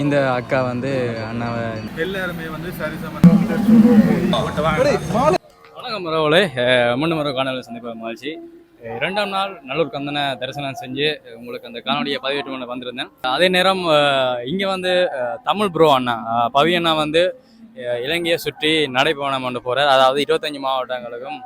இந்த அக்கா வந்து அண்ணாவை எல்லாருமே வந்து சரிசமன் வணக்கம் மரவளே முன்னு மரவு காணொலி சந்திப்பு மகிழ்ச்சி. இரண்டாம் நாள் நல்லூர் கந்தனை தரிசனம் செஞ்சு உங்களுக்கு அந்த காணொலியை பதிவேற்று பண்ண வந்திருந்தேன். அதே நேரம் இங்கே வந்து தமிழ் ப்ரோ அண்ணா பவி அண்ணா வந்து இலங்கையை சுற்றி நடைபயணம் கொண்டு போகிறார் அதாவது இருபத்தஞ்சி மாவட்டங்களுக்கும்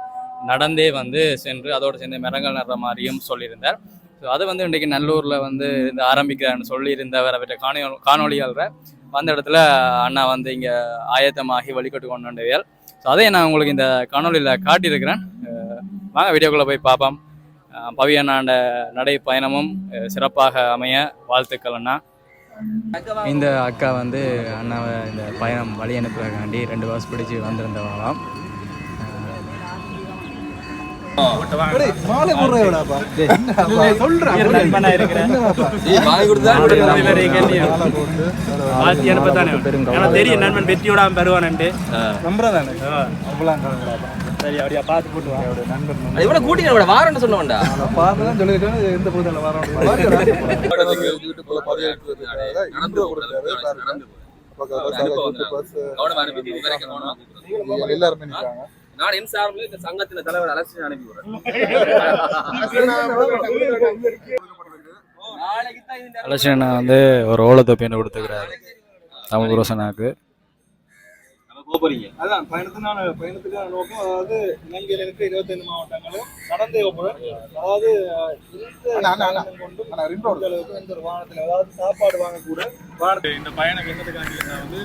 நடந்தே வந்து சென்று அதோடு சேர்ந்து மரங்கள் நடுற மாதிரியும் சொல்லியிருந்தார். ஸோ அது வந்து இன்றைக்கு நல்லூரில் வந்து இந்த ஆரம்பிக்கிறான்னு சொல்லியிருந்தவர் அவர்கிட்ட காணொலி காணொலியாளர் வந்த இடத்துல அண்ணா வந்து இங்கே ஆயத்தமாகி வழிகட்டு கொண்டு வந்தவியல் ஸோ அதை நான் உங்களுக்கு இந்த காணொலியில் காட்டியிருக்கிறேன். வாங்க வீடியோக்குள்ளே போய் பார்ப்போம். பவி அண்ணாண்ட நடை பயணமும் சிறப்பாக அமைய வாழ்த்துக்கள் அண்ணா. இந்த அக்கா வந்து அண்ணாவை இந்த பயணம் வழி அனுப்புறதுக்காண்டி ரெண்டு பஸ் பிடிச்சி வந்திருந்தவங்களாம் தெரியும் நண்பன் வெற்றியோட பெறுவானு நம்புறதானே? அவ்வளோ சரி அப்படியா பார்த்து போட்டு வா. நண்பன் இவ்வளவு கூட்டிங்க இவ்வளவு வாரன்னு சொல்ல வேண்டாம் பார்த்து தான் சொல்லியிருக்கேன் எந்த பொருள் வரோம் கவனம் அனுப்பி வரைக்கும் கவனம். எல்லாருமே நான் என் சார்பில் இந்த சங்கத்தின தலைவர் அலட்சி அனுப்பி விடுறேன். நாளைக்கு தான் இந்த அலட்சணா வந்து ஒரு ஓலை தொப்பின்னு கொடுத்துக்கிறாரு தமிழ் புரோசனாக்கு போறீங்க. அதான் பயணத்தினால பயணத்துக்கான நோக்கம் அதாவது இலங்கையில் இருக்க இருபத்தைந்து மாவட்டங்களும் நடந்தே போகிறேன் அதாவது இந்த இந்த அளவுக்கு ஒரு வாகனத்தில் அதாவது சாப்பாடு வாங்கக்கூட இந்த பயணம் என்னதுக்காண்டினா வந்து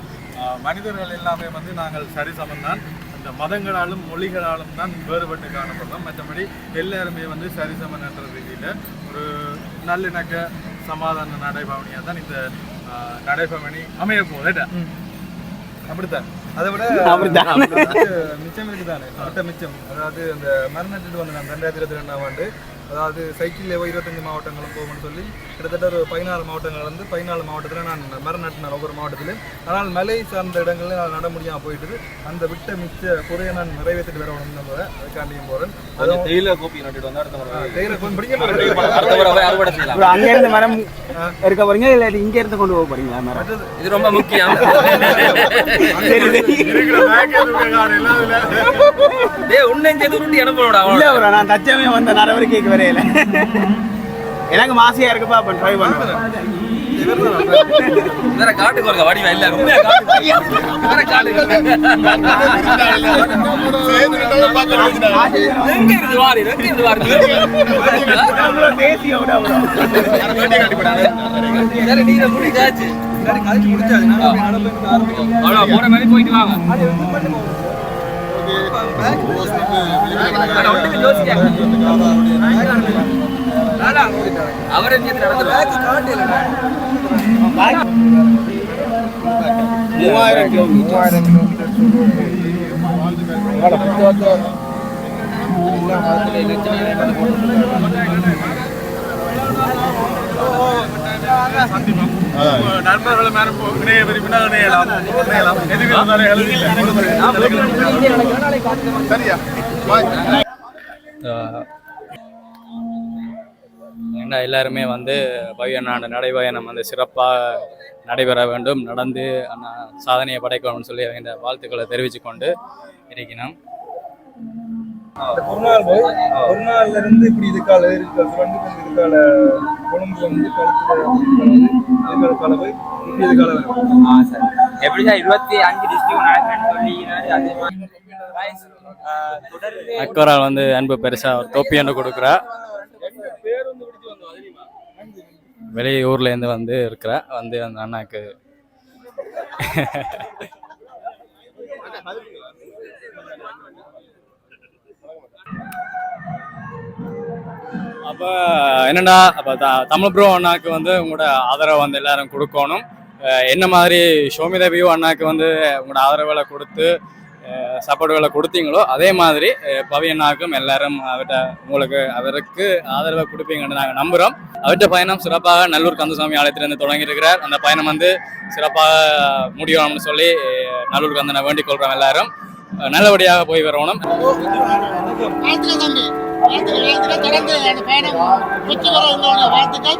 மனிதர்கள் எல்லாமே வந்து நாங்கள் சரிசமம் தான் இந்த மதங்களாலும் மொழிகளாலும் தான் வேறுபட்டு காணப்படுறோம் மற்றபடி எல்லாருமே வந்து சரிசமன் என்ற ரீதியில் ஒரு நல்லிணக்க சமாதான நடைபவனியாக தான் இந்த நடைபவனி அமைய போகுது. அப்படித்தான். அதை விட மிச்சம் இருக்குதானே? மிச்சம். அதாவது அந்த மரணத்துட்டு வந்து நான் ரெண்டாயிரத்தி இருபத்தி ரெண்டாம் ஆண்டு அதாவது சைக்கிளில் இருபத்தஞ்சு மாவட்டங்களும் போகும்னு சொல்லி கிட்டத்தட்ட ஒரு பதினாறு மாவட்டங்கள் வந்து பதினாலு மாவட்டத்தில் நான் மரம் நட்டினேன் ஒவ்வொரு மாவட்டத்திலும். ஆனால் மலை சார்ந்த இடங்களில் நான் நட முடியாமல் போயிட்டு அந்த விட்ட மிச்ச குறையை நான் நிறைவேற்றிட்டு வர ஒன்று போகிறேன் அதுக்காண்டியும் போகிறேன் அதுவும் தேயிலை கோப்பி நட்டுட்டு வந்து அடுத்த முறை தேயிலை பிடிக்க இருந்து மரம் இருக்க போறீங்க இல்ல இங்க இருந்து கொண்டு போக போறீங்களா மரம்? இது ரொம்ப முக்கியம். உன்னை உருட்டி ப்ரோ நான் தச்சமே வந்த நடவடிக்கைக்கு வரையில எனக்கு மாசியா இருக்குப்பா அப்ப ட்ரை பண்ணுறேன் வேற காட்டுக்கு வருங்க வடிவா இல்ல வேற காட்டுக்கு எங்க இருந்து வாரி எங்க இருந்து வாரி தேசிய விட சரி நீங்க முடிஞ்சாச்சு அவ்வளோ போற மாதிரி போயிட்டு வாங்க. ಅವರೇ ಮೂವಾಯಿರ ಕಿಲೋಮೀಟರ್ ಮೂವಾಯಿರ எங்க நடந்து மூவாயிரம் கிலோமீட்டர் நண்பர்களும் யாரும் போ- இணைய விரும்பினால் இணையலாம். இணையலாம். எதுக்கு இருந்தாலும் எழுதி சரியா? ஏன்னா எல்லாருமே வந்து அண்ணாண்ட நடைபயணம் வந்து சிறப்பாக நடைபெற வேண்டும். நடந்து அண்ணா சாதனையை படைக்கணும்னு சொல்லி இந்த வாழ்த்துக்களை தெரிவித்து கொண்டு இருக்கிறோம். ஒரு நாள் போய் ஒரு நாள்ல இருந்து இப்படி இதுக்கால இருக்கு ரெண்டு இதுக்கால கொழும்புல வந்து கழுத்துல இதுக்கால இப்படி இதுக்கால வரும் எப்படிதான் இருபத்தி அஞ்சு டிஸ்ட்ரிக்ட் நடக்குன்னு சொல்லி அதே மாதிரி வந்து அன்பு பெருசாக ஒரு தொப்பி ஒன்று கொடுக்குறா. வெளியூர்லேருந்து வந்து இருக்கிறா. வந்து அந்த அண்ணாக்கு. அப்போ என்னடா அப்போ த தமிழ் ப்ரோ அண்ணாக்கு வந்து உங்களோட ஆதரவை வந்து எல்லாரும் கொடுக்கணும். என்ன மாதிரி ஷோமிதா வியூ அண்ணாக்கு வந்து உங்களோட ஆதரவுகளை கொடுத்து சப்போர்ட்டுகளை கொடுத்தீங்களோ அதே மாதிரி பவி அண்ணாக்கும் எல்லாரும் அவர்கிட்ட உங்களுக்கு அவருக்கு ஆதரவை கொடுப்பீங்கன்னு நாங்கள் நம்புகிறோம் அவர்கிட்ட பயணம் சிறப்பாக நல்லூர் கந்தசாமி ஆலயத்திலிருந்து தொடங்கியிருக்கிறார். அந்த பயணம் வந்து சிறப்பாக முடியணும்னு சொல்லி நல்லூர் கந்தனை வேண்டிக் கொள்கிறோம் எல்லாரும். நல்லபடியாக போய் வரணும். வாழ்த்துக்கள் வாழ்த்துக்கள் தொடர்ந்து அந்த பயணம் வெற்றி வர உங்களோட வாழ்த்துக்கள்.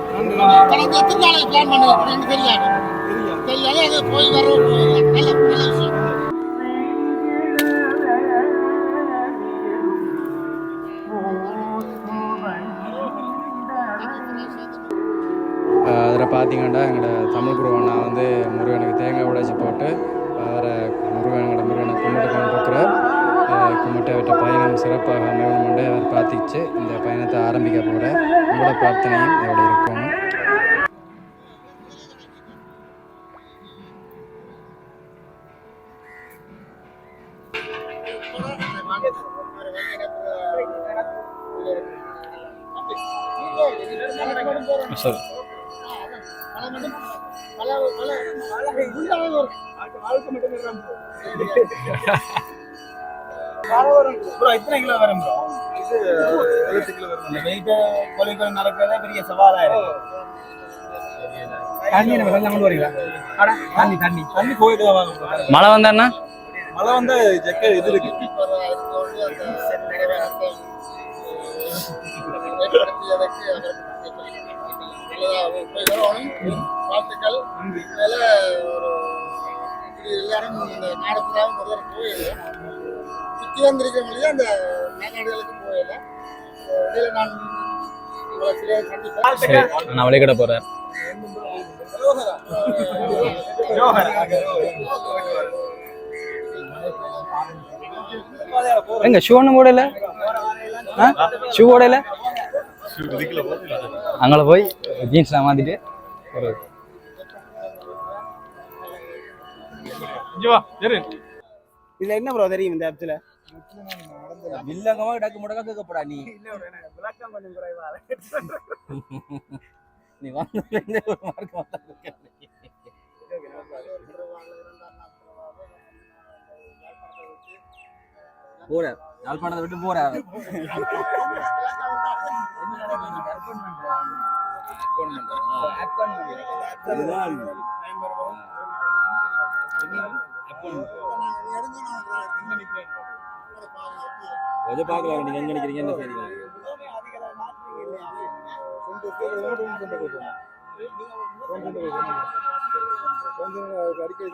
தொடர்ந்து எத்தனை நாளைக்கு பிளான் பண்ணுறீங்கன்னு தெரியாது. தெரியாது அது போய் வர நல்ல நல்ல விஷயம். அதில் பார்த்தீங்கன்னா எங்களோட தமிழ் குரு வந்து முருகனுக்கு தேங்காய் உடைச்சி போட்டு அவரை முருகன் எங்களோட முருகனை கும்பிட்டு அவற்றை பயணம் சிறப்பாக அமையணுமென்று அவர் பிரார்த்திச்சு இந்த பயணத்தை ஆரம்பிக்க போகிறார் உங்களோட பிரார்த்தனையும் இதோட இருக்கணும் சரி ப்ரோ எத்தனை கிலோ வரும் ப்ரோ? இது எழுபத்து கிலோ வரும். நடக்கிறதே பெரிய சவாலா இருக்கு தண்ணி நம்ம கொஞ்சம் கொண்டு வரீங்களா தண்ணி தண்ணி. தண்ணி போயிட்டு தான் வாங்க. மழை வந்தாண்ணா மழை வந்து ஜக்க இது இருக்கு. வாழ்த்துக்கள். இதுல ஒரு எல்லாரும் இந்த நாடகத்திலாவும் முதல்ல போயிடல சுற்றி வந்திருக்கிறவங்களே அந்த நாடுகளுக்கு போயிடல இடையில நான் உங்களை சில சந்திப்பேன். சரி நான் வழிகட போகிறேன் எங்க ஷூ ஒன்றும் போடல? ஷூ போடல? அங்கே போய் ஜீன்ஸ்லாம் மாற்றிட்டு ஒரு இதுல என்ன ப்ரோ தெரியும் இந்த ஆப்ஸ்ல வில்லங்கமா டக்கு முடக்க கேட்கப்படா நீ. விளக்கம் கொஞ்சம் குறைவா. நீ வந்து ஒரு மார்க் வந்தா போற யாழ்ப்பாணத்தை விட்டு போற. கொஞ்சம் பார்க்கலாம் நீங்க எங்க நினைக்கிறீங்க என்ன செய்றீங்க அடிக்கடி